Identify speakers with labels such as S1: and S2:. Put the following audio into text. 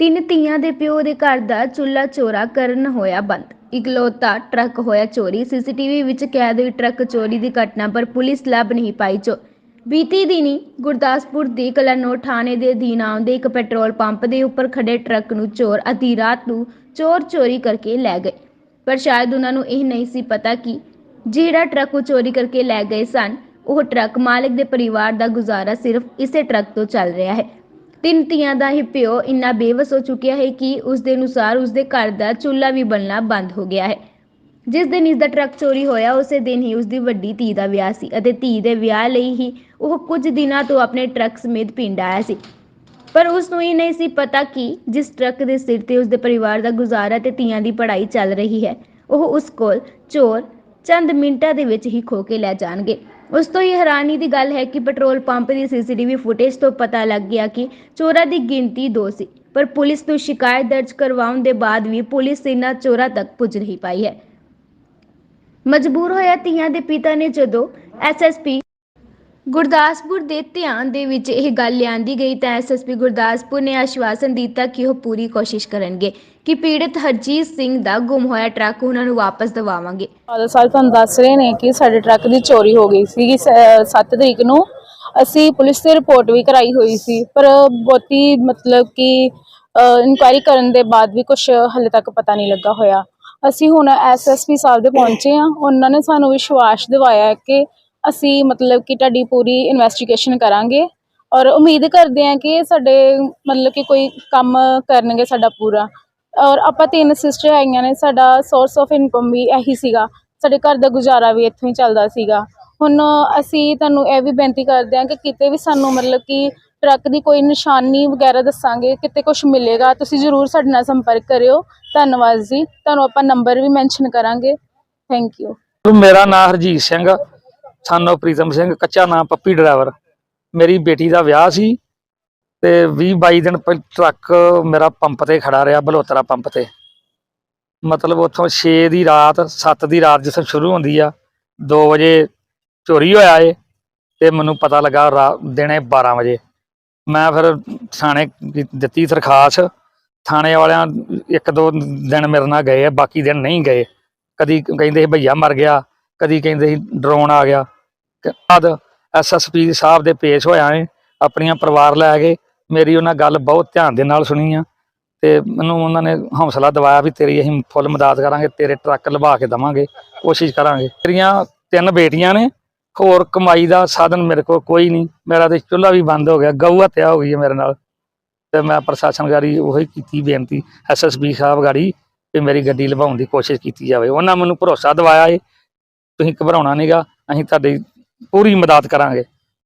S1: ਤਿੰਨ ਧੀਆਂ ਦੇ ਪਿਓ ਦੇ ਘਰ ਦਾ ਚੁੱਲ੍ਹਾ ਚੋਰਾ ਕਰਨ ਹੋਇਆ ਬੰਦ। ਇਕਲੌਤਾ ਟਰੱਕ ਹੋਇਆ ਚੋਰੀ। ਸੀਸੀਟੀਵੀ ਵਿੱਚ ਕੈਦ ਹੋਈ ਟਰੱਕ ਚੋਰੀ ਦੀ ਘਟਨਾ ਪਰ ਪੁਲਿਸ ਲੱਭ ਨਹੀਂ ਪਾਈ ਚੋ। ਬੀਤੀ ਦਿਨੀ ਗੁਰਦਾਸਪੁਰ ਦੇ ਕਲਾਨੌਰ ਥਾਣੇ ਦੇ ਅਧੀਨ ਆਉਂਦੇ ਇੱਕ ਪੈਟਰੋਲ ਪੰਪ ਦੇ ਉੱਪਰ ਖੜੇ ਟਰੱਕ ਨੂੰ ਚੋਰ ਅੱਧੀ ਰਾਤ ਨੂੰ ਚੋਰ ਚੋਰੀ ਕਰਕੇ ਲੈ ਗਏ। ਪਰ ਸ਼ਾਇਦ ਉਹਨਾਂ ਨੂੰ ਇਹ ਨਹੀਂ ਸੀ ਪਤਾ ਕਿ ਜਿਹੜਾ ਟਰੱਕ ਉਹ ਚੋਰੀ ਕਰਕੇ ਲੈ ਗਏ ਸਨ, ਉਹ ਟਰੱਕ ਮਾਲਕ ਦੇ ਪਰਿਵਾਰ ਦਾ ਗੁਜ਼ਾਰਾ ਸਿਰਫ ਇਸੇ ਟਰੱਕ ਤੋਂ ਚੱਲ ਰਿਹਾ ਹੈ। ਤਿੰਨ ਧੀਆਂ ਦਾ ਹੀ ਪਿਓ ਇੰਨਾ ਬੇਵਸ ਹੋ ਚੁੱਕਿਆ ਹੈ ਕਿ ਉਸ ਦੇ ਅਨੁਸਾਰ ਉਸ ਦੇ ਘਰ ਦਾ ਚੁੱਲ੍ਹਾ ਵੀ ਬਲਣਾ ਬੰਦ ਹੋ ਗਿਆ ਹੈ। ਜਿਸ ਦਿਨ ਇਸ ਦਾ ਟਰੱਕ ਚੋਰੀ ਹੋਇਆ, ਉਸੇ ਦਿਨ ਹੀ ਉਸ ਦੀ ਵੱਡੀ ਧੀ ਦਾ ਵਿਆਹ ਸੀ ਅਤੇ ਧੀ ਦੇ ਵਿਆਹ ਲਈ ਹੀ ਉਹ ਕੁਝ ਦਿਨਾਂ ਤੋਂ ਆਪਣੇ ਟਰੱਕ ਸਮੇਤ ਪਿੰਡ ਆਇਆ ਸੀ। ਪਰ ਉਸ ਨੂੰ ਇਹ ਨਹੀਂ ਸੀ ਪਤਾ ਕਿ ਜਿਸ ਟਰੱਕ ਦੇ ਸਿਰ ਤੇ ਉਸ ਦੇ ਪਰਿਵਾਰ ਦਾ ਗੁਜ਼ਾਰਾ ਤੇ ਧੀਆਂ ਦੀ ਪੜ੍ਹਾਈ ਚੱਲ ਰਹੀ ਹੈ, ਉਹ ਉਸ ਕੋਲ ਚੋਰ ਚੰਦ ਮਿੰਟਾਂ ਦੇ ਵਿੱਚ ਹੀ ਖੋ ਕੇ ਲੈ ਜਾਣਗੇ। ਉਸ ਤੋਂ ਹੀ ਹੈਰਾਨੀ ਦੀ ਗੱਲ ਹੈ ਕਿ ਪੈਟਰੋਲ ਪੰਪ ਦੀ ਸੀਸੀਟੀਵੀ ਫੁਟੇਜ ਤੋਂ ਪਤਾ ਲੱਗ ਗਿਆ ਕਿ ਚੋਰਾਂ ਦੀ ਗਿਣਤੀ ਦੋ ਸੀ, ਪਰ ਪੁਲਿਸ ਨੂੰ ਸ਼ਿਕਾਇਤ ਦਰਜ ਕਰਵਾਉਣ ਦੇ ਬਾਅਦ ਵੀ ਪੁਲਿਸ ਇਹਨਾਂ ਚੋਰਾਂ ਤੱਕ ਪੁੱਜ ਨਹੀਂ ਪਾਈ ਹੈ। ਮਜਬੂਰ ਹੋਇਆ ਧੀਆਂ ਦੇ ਪਿਤਾ ਨੇ ਜਦੋਂ ਐਸਐਸਪੀ ਗੁਰਦਾਸਪੁਰ ਦੇ ਧਿਆਨ ਦੇ ਵਿੱਚ ਇਹ ਗੱਲ ਲਿਆਂਦੀ ਗਈ ਤਾਂ ਐਸਐਸਪੀ ਗੁਰਦਾਸਪੁਰ ਨੇ ਆਸ਼ਵਾਸਨ ਦਿੱਤਾ ਕਿ ਉਹ ਪੂਰੀ ਕੋਸ਼ਿਸ਼ ਕਰਨਗੇ ਕਿ ਪੀੜਤ ਹਰਜੀਤ ਸਿੰਘ ਦਾ ਗੁੰਮ ਹੋਇਆ ਟਰੱਕ ਉਹਨਾਂ ਨੂੰ ਵਾਪਸ ਦਿਵਾਵਾਂਗੇ।
S2: ਫਾਦਰ ਸਾਹਿਬ ਤੁਹਾਨੂੰ ਦੱਸ ਰਹੇ ਨੇ ਕਿ ਸਾਡੇ ਟਰੱਕ ਦੀ ਚੋਰੀ ਹੋ ਗਈ ਸੀਗੀ 7 ਤਰੀਕ ਨੂੰ। ਅਸੀਂ ਪੁਲਿਸ ਤੇ ਰਿਪੋਰਟ ਵੀ ਕਰਾਈ ਹੋਈ ਸੀ, ਪਰ ਬਹੁਤੀ ਮਤਲਬ ਕਿ ਇਨਕੁਆਇਰੀ ਕਰਨ ਦੇ ਬਾਅਦ ਵੀ ਕੁਝ ਹਲੇ ਤੱਕ ਪਤਾ ਨਹੀਂ ਲੱਗਾ ਹੋਇਆ। ਅਸੀਂ ਹੁਣ ਐਸਐਸਪੀ ਸਾਹਿਬ ਦੇ ਪਹੁੰਚੇ ਆ ਉਹਨਾਂ ਨੇ ਸਾਨੂੰ ਵਿਸ਼ਵਾਸ ਦਿਵਾਇਆ ਕਿ ਅਸੀਂ ਮਤਲਬ ਕਿ ਤੁਹਾਡੀ ਪੂਰੀ ਇਨਵੈਸਟੀਗੇਸ਼ਨ ਕਰਾਂਗੇ ਔਰ ਉਮੀਦ ਕਰਦੇ ਹਾਂ ਕਿ ਸਾਡੇ ਮਤਲਬ ਕਿ ਕੋਈ ਕੰਮ ਕਰਨਗੇ ਸਾਡਾ ਪੂਰਾ। ਔਰ ਆਪਾਂ ਤਿੰਨ ਸਿਸਟਰ ਹੈਗੀਆਂ ਨੇ, ਸਾਡਾ ਸੋਰਸ ਆਫ ਇਨਕਮ ਵੀ ਇਹੀ ਸੀਗਾ। ਸਾਡੇ ਘਰ ਦਾ ਗੁਜ਼ਾਰਾ ਵੀ ਇੱਥੋਂ ਹੀ ਚੱਲਦਾ ਸੀਗਾ। ਹੁਣ ਅਸੀਂ ਤੁਹਾਨੂੰ ਇਹ ਵੀ ਬੇਨਤੀ ਕਰਦੇ ਹਾਂ ਕਿ ਕਿਤੇ ਵੀ ਸਾਨੂੰ ਮਤਲਬ ਕਿ ਟਰੱਕ ਦੀ ਕੋਈ ਨਿਸ਼ਾਨੀ ਵਗੈਰਾ ਦੱਸਾਂਗੇ, ਕਿਤੇ ਕੁਝ ਮਿਲੇਗਾ, ਤੁਸੀਂ ਜ਼ਰੂਰ ਸਾਡੇ ਨਾਲ ਸੰਪਰਕ ਕਰਿਓ। ਧੰਨਵਾਦ ਜੀ। ਤੁਹਾਨੂੰ ਆਪਾਂ ਨੰਬਰ ਵੀ ਮੈਂਸ਼ਨ ਕਰਾਂਗੇ। ਥੈਂਕ ਯੂ
S3: ਮੇਰਾ ਨਾਮ ਹਰਜੀਤ ਸਿੰਘ। ਸਾਨੂੰ ਪ੍ਰੀਤਮ ਸਿੰਘ, ਕੱਚਾ ਨਾਮ ਪੱਪੀ ਡਰਾਈਵਰ ਮੇਰੀ ਬੇਟੀ ਦਾ ਵਿਆਹ ਸੀ ਤੇ 20 22 ਦਿਨ ਪਹਿ, ਟਰੱਕ ਮੇਰਾ ਪੰਪ ਤੇ ਖੜਾ ਰਿਹਾ, ਬਲੋਤਰਾ ਪੰਪ ਤੇ। ਮਤਲਬ ਉੱਥੋਂ 6 ਦੀ ਰਾਤ 7 ਦੀ ਰਾਤ ਜਿਸ ਸ਼ੁਰੂ ਹੁੰਦੀ ਆ 2 ਵਜੇ ਚੋਰੀ ਹੋਇਆ ਏ ਤੇ ਮੈਨੂੰ ਪਤਾ ਲੱਗਾ ਰਾ- ਦਿਨੇ 12 ਵਜੇ। ਮੈਂ ਫਿਰ ਥਾਣੇ ਦਿੱਤੀ ਦਰਖਾਸਤ। ਥਾਣੇ ਵਾਲਿਆਂ ਇੱਕ ਦੋ ਦਿਨ ਮੇਰੇ ਨਾਲ ਗਏ ਆ, ਬਾਕੀ ਦਿਨ ਨਹੀਂ ਗਏ। ਕਦੀ ਕਹਿੰਦੇ ਭਈਆ ਮਰ ਗਿਆ ਕਦੀ ਕਹਿੰਦੇ ਸੀ ਡਰੋਨ ਆ ਗਿਆ। ਤੇ ਬਾਅਦ ਐਸਐਸਪੀ ਸਾਹਿਬ ਦੇ ਪੇਸ਼ ਹੋਇਆ ਏ ਆਪਣੀਆਂ ਪਰਿਵਾਰ ਲੈ ਕੇ ਮੇਰੀ ਉਹਨਾਂ ਗੱਲ ਬਹੁਤ ਧਿਆਨ ਦੇ ਨਾਲ ਸੁਣੀ ਆ। ਤੇ ਮੈਨੂੰ ਉਹਨਾਂ ਨੇ ਹੌਸਲਾ ਦਿਵਾਇਆ ਵੀ ਤੇਰੀ ਅਸੀਂ ਫੁੱਲ ਮਦਦ ਕਰਾਂਗੇ, ਤੇਰੇ ਟਰੱਕ ਲਵਾ ਕੇ ਦਵਾਂਗੇ, ਕੋਸ਼ਿਸ਼ ਕਰਾਂਗੇ। ਮੇਰੀਆਂ ਤਿੰਨ ਬੇਟੀਆਂ ਨੇ, ਹੋਰ ਕਮਾਈ ਦਾ ਸਾਧਨ ਮੇਰੇ ਕੋਲ ਕੋਈ ਨਹੀਂ। ਮੇਰਾ ਤੇ ਚੁੱਲ੍ਹਾ ਵੀ ਬੰਦ ਹੋ ਗਿਆ, ਗਊ ਹੱਤਿਆ ਹੋ ਗਈ ਹੈ ਮੇਰੇ ਨਾਲ। ਤੇ ਮੈਂ ਪ੍ਰਸ਼ਾਸਨ ਗਾੜੀ ਉਹੀ ਕੀਤੀ ਬੇਨਤੀ ਐਸਐਸਪੀ ਸਾਹਿਬ ਗਾੜੀ ਕਿ ਮੇਰੀ ਗੱਡੀ ਲਵਾਉਣ ਦੀ ਕੋਸ਼ਿਸ਼ ਕੀਤੀ ਜਾਵੇ। ਉਹਨਾਂ ਮੈਨੂੰ ਭਰੋਸਾ ਦਿਵਾਇਆ ਏ ਤੁਸੀਂ ਘਬਰਾਉਣਾ ਨਹੀਂਗਾ ਅਸੀਂ ਤੁਹਾਡੀ ਪੂਰੀ ਮਦਦ ਕਰਾਂਗੇ।